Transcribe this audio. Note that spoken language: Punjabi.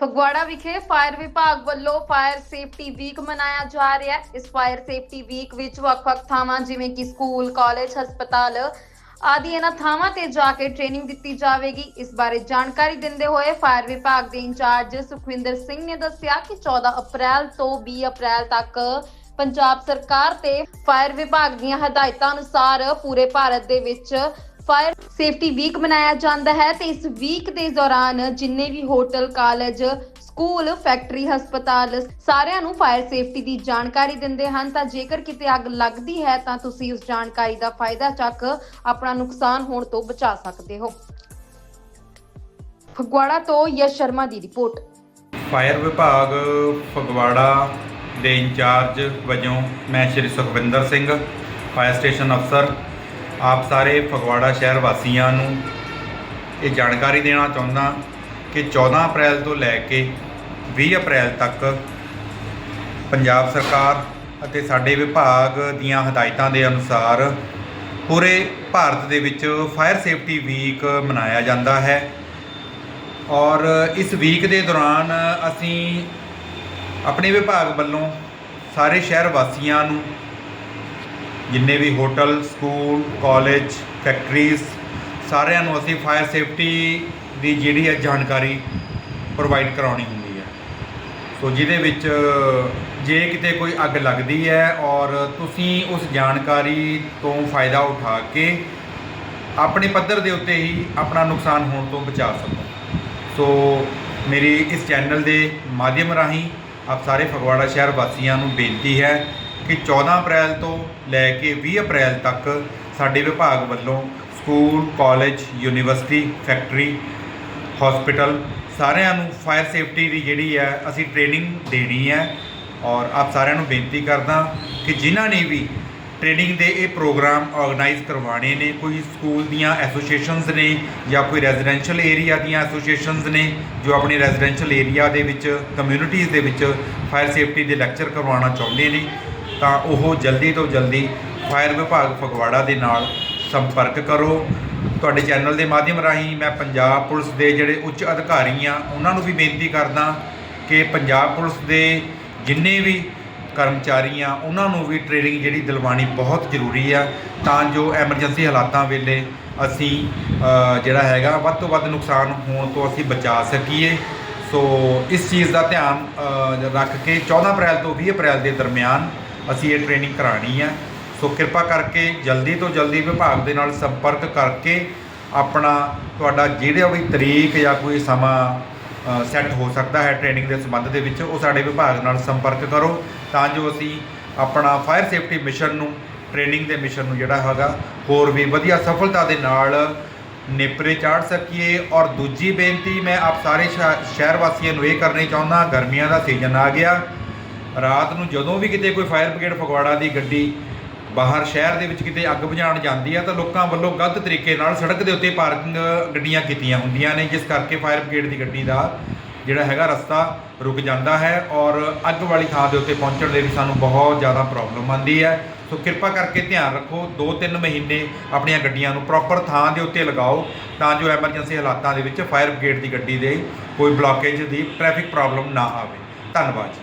ਫਗਵਾੜਾ ਵਿਖੇ ਫਾਇਰ ਵਿਭਾਗ ਵੱਲੋਂ ਫਾਇਰ ਸੇਫਟੀ ਵੀਕ ਮਨਾਇਆ ਜਾ ਰਿਹਾ ਹੈ। ਇਸ ਫਾਇਰ ਸੇਫਟੀ ਵੀਕ ਵਿੱਚ ਵੱਖ-ਵੱਖ ਥਾਵਾਂ ਜਿਵੇਂ ਕਿ ਸਕੂਲ, ਕਾਲਜ, ਹਸਪਤਾਲ ਆਦਿ ਇਹਨਾਂ ਥਾਵਾਂ ਤੇ ਜਾ ਕੇ ਟ੍ਰੇਨਿੰਗ ਦਿੱਤੀ ਜਾਵੇਗੀ। ਇਸ ਬਾਰੇ ਜਾਣਕਾਰੀ ਦਿੰਦੇ ਹੋਏ ਫਾਇਰ ਵਿਭਾਗ ਦੇ ਇੰਚਾਰਜ ਸੁਖਵਿੰਦਰ ਸਿੰਘ ਨੇ ਦੱਸਿਆ ਕਿ 14 ਅਪ੍ਰੈਲ ਤੋਂ 20 ਅਪ੍ਰੈਲ ਤੱਕ ਪੰਜਾਬ ਸਰਕਾਰ ਤੇ ਫਾਇਰ ਵਿਭਾਗ ਦੀਆਂ ਹਦਾਇਤਾਂ ਅਨੁਸਾਰ ਪੂਰੇ ਭਾਰਤ ਦੇ ਵਿੱਚ ਫਾਇਰ ਸੇਫਟੀ ਵੀਕ ਮਨਾਇਆ ਜਾਂਦਾ ਹੈ ਤੇ ਇਸ ਵੀਕ ਦੇ ਦੌਰਾਨ ਜਿੰਨੇ ਵੀ ਹੋਟਲ, ਕਾਲਜ, ਸਕੂਲ, ਫੈਕਟਰੀ, ਹਸਪਤਾਲ ਸਾਰਿਆਂ ਨੂੰ ਫਾਇਰ ਸੇਫਟੀ ਦੀ ਜਾਣਕਾਰੀ ਦਿੰਦੇ ਹਨ। ਤਾਂ ਜੇਕਰ ਕਿਤੇ ਅੱਗ ਲੱਗਦੀ ਹੈ ਤਾਂ ਤੁਸੀਂ ਉਸ ਜਾਣਕਾਰੀ ਦਾ ਫਾਇਦਾ ਚੱਕ ਆਪਣਾ ਨੁਕਸਾਨ ਹੋਣ ਤੋਂ ਬਚਾ ਸਕਦੇ ਹੋ। ਫਗਵਾੜਾ ਤੋਂ ਯਸ਼ ਸ਼ਰਮਾ ਦੀ ਰਿਪੋਰਟ। ਫਾਇਰ ਵਿਭਾਗ ਫਗਵਾੜਾ ਦੇ ਇੰਚਾਰਜ ਵਜੋਂ ਮੈਂ ਸ਼੍ਰੀ ਸੁਖਵਿੰਦਰ ਸਿੰਘ, ਫਾਇਰ ਸਟੇਸ਼ਨ ਅਫਸਰ ਆਪ ਸਾਰੇ ਫਗਵਾੜਾ ਸ਼ਹਿਰ ਵਾਸੀਆਂ ਨੂੰ ਇਹ ਜਾਣਕਾਰੀ ਦੇਣਾ ਚਾਹੁੰਦਾ ਕਿ 14 ਅਪ੍ਰੈਲ ਤੋਂ ਲੈ ਕੇ 20 ਅਪ੍ਰੈਲ ਤੱਕ ਪੰਜਾਬ ਸਰਕਾਰ ਅਤੇ ਸਾਡੇ ਵਿਭਾਗ ਦੀਆਂ ਹਦਾਇਤਾਂ ਦੇ ਅਨੁਸਾਰ ਪੂਰੇ ਭਾਰਤ ਦੇ ਵਿੱਚ ਫਾਇਰ ਸੇਫਟੀ ਵੀਕ ਮਨਾਇਆ ਜਾਂਦਾ ਹੈ। ਔਰ ਇਸ ਵੀਕ ਦੇ ਦੌਰਾਨ ਅਸੀਂ ਆਪਣੇ ਵਿਭਾਗ ਵੱਲੋਂ ਸਾਰੇ ਸ਼ਹਿਰ ਵਾਸੀਆਂ ਨੂੰ ਜਿੰਨੇ ਵੀ ਹੋਟਲ, ਸਕੂਲ, ਕਾਲਜ, ਫੈਕਟਰੀਜ਼, ਸਾਰਿਆਂ ਨੂੰ ਅਸੀਂ ਫਾਇਰ ਸੇਫਟੀ ਦੀ ਜਿਹੜੀ ਹੈ ਜਾਣਕਾਰੀ ਪ੍ਰੋਵਾਈਡ ਕਰਾਉਣੀ ਹੁੰਦੀ ਹੈ। ਸੋ ਜਿਹਦੇ ਵਿੱਚ ਜੇ ਕਿਤੇ ਕੋਈ ਅੱਗ ਲੱਗਦੀ ਹੈ ਔਰ ਤੁਸੀਂ ਉਸ ਜਾਣਕਾਰੀ ਤੋਂ ਫਾਇਦਾ ਉਠਾ ਕੇ ਆਪਣੇ ਪੱਧਰ ਦੇ ਉੱਤੇ ਹੀ ਆਪਣਾ ਨੁਕਸਾਨ ਹੋਣ ਤੋਂ ਬਚਾ ਸਕੋ। ਸੋ ਮੇਰੀ ਇਸ ਚੈਨਲ ਦੇ ਮਾਧਿਅਮ ਰਾਹੀਂ ਆਪ ਸਾਰੇ ਫਗਵਾੜਾ ਸ਼ਹਿਰ ਵਾਸੀਆਂ ਨੂੰ ਬੇਨਤੀ ਹੈ ਕਿ 14 ਅਪ੍ਰੈਲ ਤੋਂ ਲੈ ਕੇ 20 ਅਪ੍ਰੈਲ ਤੱਕ ਸਾਡੇ ਵਿਭਾਗ ਵੱਲੋਂ school, college, university, factory, hospital ਸਾਰਿਆਂ ਨੂੰ ਫਾਇਰ ਸੇਫਟੀ ਦੀ ਜਿਹੜੀ ਹੈ, ਅਸੀਂ ਟ੍ਰੇਨਿੰਗ ਦੇਣੀ ਹੈ ਔਰ ਆਪ ਸਾਰਿਆਂ ਨੂੰ ਬੇਨਤੀ ਕਰਦਾ ਕਿ ਜਿਨ੍ਹਾਂ ਨੇ ਵੀ ਟ੍ਰੇਨਿੰਗ ਦੇ ਇਹ ਪ੍ਰੋਗਰਾਮ ਆਰਗੇਨਾਈਜ਼ ਕਰਵਾਉਣੇ ਨੇ, ਕੋਈ ਸਕੂਲ ਦੀਆਂ ਐਸੋਸੀਏਸ਼ਨਸ ਨੇ ਜਾਂ ਕੋਈ ਰੈਜ਼ੀਡੈਂਸ਼ੀਅਲ ਏਰੀਆ ਦੀਆਂ ਐਸੋਸੀਏਸ਼ਨਸ ਨੇ ਜੋ ਆਪਣੀ ਰੈਜ਼ੀਡੈਂਸ਼ੀਅਲ ਏਰੀਆ ਦੇ ਵਿੱਚ, ਕਮਿਊਨਿਟੀਜ਼ ਦੇ ਵਿੱਚ ਫਾਇਰ ਸੇਫਟੀ ਦੇ ਲੈਕਚਰ ਕਰਵਾਉਣਾ ਚਾਹੁੰਦੇ ਨੇ ਤਾਂ ਉਹ ਜਲਦੀ ਤੋਂ ਜਲਦੀ ਫਾਇਰ ਵਿਭਾਗ ਫਗਵਾੜਾ ਦੇ ਨਾਲ ਸੰਪਰਕ ਕਰੋ। ਤੁਹਾਡੇ ਚੈਨਲ ਦੇ ਮਾਧਿਅਮ ਰਾਹੀਂ ਮੈਂ ਪੰਜਾਬ ਪੁਲਿਸ ਦੇ ਜਿਹੜੇ ਉੱਚ ਅਧਿਕਾਰੀ ਆ ਉਹਨਾਂ ਨੂੰ ਵੀ ਬੇਨਤੀ ਕਰਦਾ ਕਿ ਪੰਜਾਬ ਪੁਲਿਸ ਦੇ ਜਿੰਨੇ ਵੀ ਕਰਮਚਾਰੀ ਆ ਉਹਨਾਂ ਨੂੰ ਵੀ ਟ੍ਰੇਨਿੰਗ ਜਿਹੜੀ ਦਿਲਵਾਣੀ ਬਹੁਤ ਜ਼ਰੂਰੀ ਆ। ਤਾਂ ਜੋ ਐਮਰਜੈਂਸੀ ਹਾਲਾਤਾਂ ਵੇਲੇ ਅਸੀਂ ਜਿਹੜਾ ਹੈਗਾ, ਵੱਧ ਤੋਂ ਵੱਧ ਨੁਕਸਾਨ ਹੋਣ ਤੋਂ ਅਸੀਂ ਬਚਾ ਸਕੀਏ। ਸੋ ਇਸ ਚੀਜ਼ ਦਾ ਧਿਆਨ ਰੱਖ ਕੇ 14 ਅਪ੍ਰੈਲ ਤੋਂ 20 ਅਪ੍ਰੈਲ ਦੇ ਦਰਮਿਆਨ ਅਸੀਂ ਇਹ ਟ੍ਰੇਨਿੰਗ ਕਰਾਣੀ ਹੈ ਸੋ ਕਿਰਪਾ ਕਰਕੇ ਜਲਦੀ ਤੋਂ ਜਲਦੀ ਵਿਭਾਗ ਦੇ ਨਾਲ ਸੰਪਰਕ ਕਰਕੇ ਆਪਣਾ ਤੁਹਾਡਾ ਜਿਹੜਾ ਵੀ ਤਰੀਕ ਜਾਂ ਕੋਈ ਸਮਾਂ ਸੈੱਟ ਹੋ ਸਕਦਾ ਹੈ ਟ੍ਰੇਨਿੰਗ ਦੇ ਸੰਬੰਧ ਦੇ ਵਿੱਚ, ਉਹ ਸਾਡੇ ਵਿਭਾਗ ਨਾਲ ਸੰਪਰਕ ਕਰੋ। ਤਾਂ ਜੋ ਅਸੀਂ ਆਪਣਾ ਫਾਇਰ ਸੇਫਟੀ ਮਿਸ਼ਨ ਨੂੰ ਟ੍ਰੇਨਿੰਗ ਦੇ ਮਿਸ਼ਨ ਨੂੰ ਜਿਹੜਾ ਹੈਗਾ, ਹੋਰ ਵੀ ਵਧੀਆ ਸਫਲਤਾ ਦੇ ਨਾਲ ਨੇਪਰੇ ਚਾੜ ਸਕੀਏ। ਔਰ ਦੂਜੀ ਬੇਨਤੀ, ਮੈਂ ਆਪ ਸਾਰੇ ਸ਼ਹਿ- ਸ਼ਹਿਰ ਵਾਸੀਆਂ ਨੂੰ ਇਹ ਕਰਨੀ ਚਾਹੁੰਦਾ, ਗਰਮੀਆਂ ਦਾ ਸੀਜ਼ਨ ਆ ਗਿਆ। ਰਾਤ ਨੂੰ ਜਦੋਂ ਵੀ ਕਿਤੇ ਕੋਈ ਫਾਇਰ ਬ੍ਰਿਗੇਡ ਫਗਵਾੜਾ ਦੀ ਗੱਡੀ ਬਾਹਰ ਸ਼ਹਿਰ ਦੇ ਵਿੱਚ ਕਿਤੇ ਅੱਗ ਬੁਝਾਉਣ ਜਾਂਦੀ ਆ, ਤਾਂ ਲੋਕਾਂ ਵੱਲੋਂ ਗਲਤ ਤਰੀਕੇ ਨਾਲ ਸੜਕ ਦੇ ਉੱਤੇ ਪਾਰਕਿੰਗ ਗੱਡੀਆਂ ਕੀਤੀਆਂ ਹੁੰਦੀਆਂ ਨੇ, ਜਿਸ ਕਰਕੇ ਫਾਇਰ ਬ੍ਰਿਗੇਡ ਦੀ ਗੱਡੀ ਦਾ ਜਿਹੜਾ ਹੈਗਾ ਰਸਤਾ ਰੁਕ ਜਾਂਦਾ ਹੈ ਔਰ ਅੱਗ ਵਾਲੀ ਥਾਂ ਦੇ ਉੱਤੇ ਪਹੁੰਚਣ ਦੇ ਵੀ ਸਾਨੂੰ ਬਹੁਤ ਜ਼ਿਆਦਾ ਪ੍ਰੋਬਲਮ ਆਉਂਦੀ ਹੈ। ਸੋ ਕਿਰਪਾ ਕਰਕੇ ਧਿਆਨ ਰੱਖੋ 2-3 ਮਹੀਨੇ ਆਪਣੀਆਂ ਗੱਡੀਆਂ ਨੂੰ ਪ੍ਰੋਪਰ ਥਾਂ ਦੇ ਉੱਤੇ ਲਗਾਓ, ਤਾਂ ਜੋ ਐਮਰਜੈਂਸੀ ਹਾਲਾਤਾਂ ਦੇ ਵਿੱਚ ਫਾਇਰ ਬ੍ਰਿਗੇਡ ਦੀ ਗੱਡੀ ਦੇ ਕੋਈ ਬਲੌਕੇਜ ਦੀ ਟ੍ਰੈਫਿਕ ਪ੍ਰੋਬਲਮ ਨਾ ਆਵੇ। ਧੰਨਵਾਦ ਜੀ।